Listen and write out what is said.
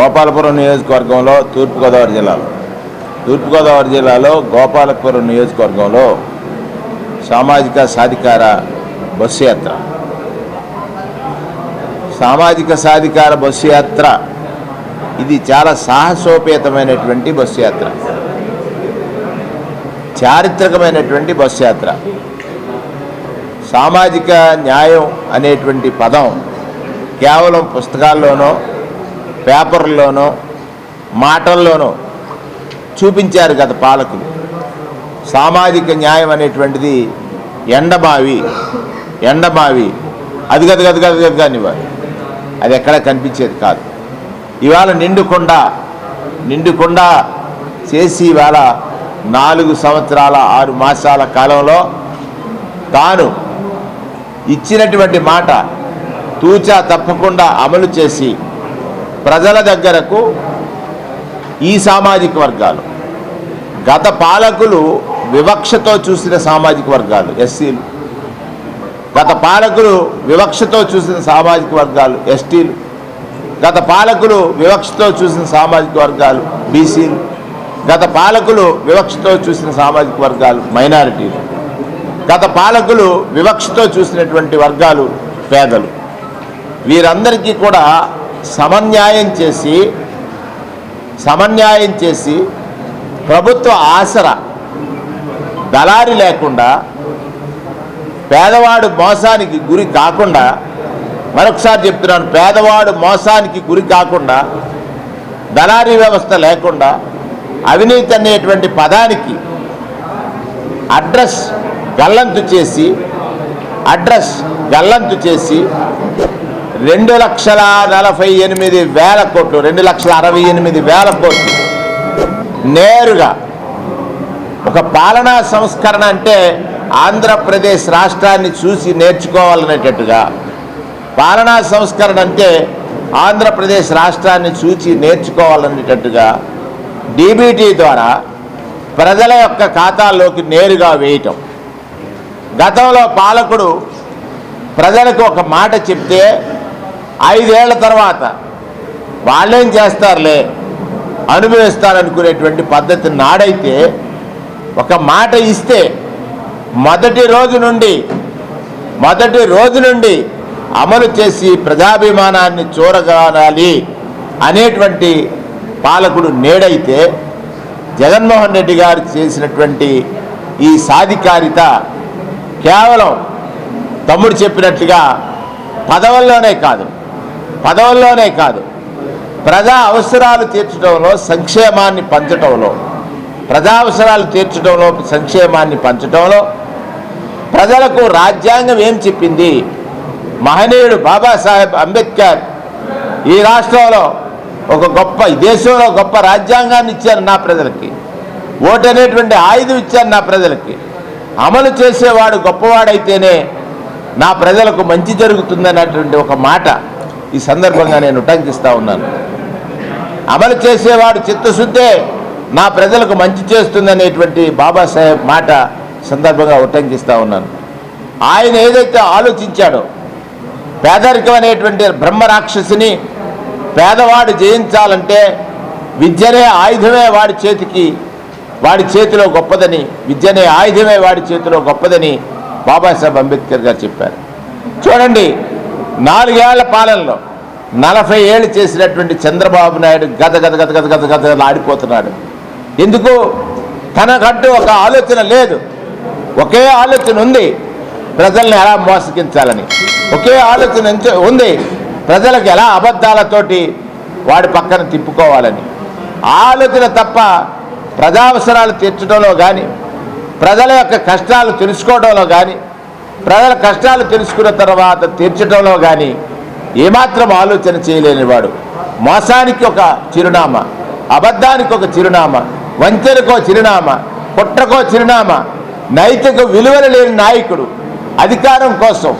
గోపాలపురం నియోజకవర్గంలో తూర్పుగోదావరి జిల్లాలో. తూర్పుగోదావరి జిల్లాలో గోపాలపురం నియోజకవర్గంలో సామాజిక సాధికార బస్సు యాత్ర. సామాజిక సాధికార బస్సు యాత్ర. ఇది చాలా సాహసోపేతమైనటువంటి బస్సు యాత్ర. చారిత్రకమైనటువంటి బస్సు యాత్ర. సామాజిక న్యాయం అనేటువంటి పదం కేవలం పుస్తకాల్లోనో పేపర్లోనో మాటల్లోనో చూపించారు గత పాలకులు. సామాజిక న్యాయం అనేటువంటిది ఎండమావి ఎండమావి అది గది గది గది గది కానివ్వాలి అది ఎక్కడ కనిపించేది కాదు. ఇవాళ నిండుకొండ నిండుకొండ చేసి ఇవాళ నాలుగు సంవత్సరాల ఆరు మాసాల కాలంలో తాను ఇచ్చినటువంటి మాట తూచా తప్పకుండా అమలు చేసి ప్రజల దగ్గరకు ఈ సామాజిక వర్గాలు. గత పాలకులు వివక్షతో చూసిన సామాజిక వర్గాలు ఎస్సీలు. గత పాలకులు వివక్షతో చూసిన సామాజిక వర్గాలు ఎస్టీలు. గత పాలకులు వివక్షతో చూసిన సామాజిక వర్గాలు బీసీలు. గత పాలకులు వివక్షతో చూసిన సామాజిక వర్గాలు మైనారిటీలు. గత పాలకులు వివక్షతో చూసినటువంటి వర్గాలు పేదలు. వీరందరికీ కూడా సమన్యాయం చేసి సమన్యాయం చేసి ప్రభుత్వ ఆసర దళారి లేకుండా పేదవాడు మోసానికి గురి కాకుండా మరొకసారి చెప్తున్నాను పేదవాడు మోసానికి గురి కాకుండా దళారీ వ్యవస్థ లేకుండా అవినీతి అనేటువంటి పదానికి అడ్రస్ గల్లంతు చేసి అడ్రస్ గల్లంతు చేసి రెండు లక్షల నలభై ఎనిమిది వేల కోట్లు రెండు లక్షల అరవై ఎనిమిది వేల కోట్లు. నేరుగా ఒక పాలనా సంస్కరణ అంటే ఆంధ్రప్రదేశ్ రాష్ట్రాన్ని చూసి నేర్చుకోవాలనేటట్టుగా పాలనా సంస్కరణ అంటే ఆంధ్రప్రదేశ్ రాష్ట్రాన్ని చూసి నేర్చుకోవాలనేటట్టుగా డీబీటీ ద్వారా ప్రజల యొక్క ఖాతాల్లోకి నేరుగా వేయటం. గతంలో పాలకుడు ప్రజలకు ఒక మాట చెప్తే ఐదేళ్ళ తర్వాత వాళ్ళేం చేస్తారులే? అనుభవిస్తారనుకునేటువంటి పద్ధతి నాడైతే ఒక మాట ఇస్తే మొదటి రోజు నుండి మొదటి రోజు నుండి అమలు చేసి ప్రజాభిమానాన్ని చూరగానాలి అనేటువంటి పాలకుడు నేడైతే జగన్మోహన్ రెడ్డి గారు చేసినటువంటి ఈ సాధికారిత కేవలం తమ్ముడు చెప్పినట్లుగా పదవుల్లోనే కాదు. పదవుల్లోనే కాదు ప్రజా అవసరాలు తీర్చడంలో సంక్షేమాన్ని పంచడంలో ప్రజా అవసరాలు తీర్చడంలో సంక్షేమాన్ని పంచడంలో ప్రజలకు రాజ్యాంగం ఏం చెప్పింది? మహనీయుడు బాబాసాహెబ్ అంబేద్కర్ ఈ రాష్ట్రంలో ఒక గొప్ప దేశంలో గొప్ప రాజ్యాంగాన్ని ఇచ్చారు నా ప్రజలకి. ఓటు అనేటువంటి ఆయుధం ఇచ్చారు నా ప్రజలకి. అమలు చేసేవాడు గొప్పవాడైతేనే నా ప్రజలకు మంచి జరుగుతుందన్నటువంటి ఒక మాట ఈ సందర్భంగా నేను ఉటంకిస్తూ ఉన్నాను. అమలు చేసేవాడు చిత్తశుద్ధే నా ప్రజలకు మంచి చేస్తుందనేటువంటి బాబాసాహెబ్ మాట సందర్భంగా ఉటంకిస్తూ ఉన్నాను. ఆయన ఏదైతే ఆలోచించాడో పేదరికం అనేటువంటి బ్రహ్మ రాక్షసిని పేదవాడు జయించాలంటే విద్యనే ఆయుధమే వాడి చేతికి వాడి చేతిలో గొప్పదని విద్యనే ఆయుధమే వాడి చేతిలో గొప్పదని బాబాసాహెబ్ అంబేద్కర్ గారు చెప్పారు. చూడండి నాలుగేళ్ళ పాలనలో నలభై ఏళ్ళు చేసినటువంటి చంద్రబాబు నాయుడు గద గద గద గద గద గద ఆడిపోతున్నాడు. ఎందుకు? తనకంటూ ఒక ఆలోచన లేదు. ఒకే ఆలోచన ఉంది. ప్రజల్ని ఎలా మోసగించాలని. ఒకే ఆలోచన ఉంది. ప్రజలకు ఎలా అబద్ధాలతోటి వాడి పక్కన తిప్పుకోవాలని. ఆలోచన తప్ప ప్రజావసరాలు తీర్చడంలో కానీ ప్రజల యొక్క కష్టాలు తెలుసుకోవడంలో కానీ ప్రజల కష్టాలు తెలుసుకున్న తర్వాత తీర్చడంలో కానీ ఏమాత్రం ఆలోచన చేయలేనివాడు మోసానికి ఒక చిరునామా అబద్ధానికి ఒక చిరునామా వంచనకో చిరునామా కుట్రకో చిరునామా నైతిక విలువలు లేని నాయకుడు అధికారం కోసం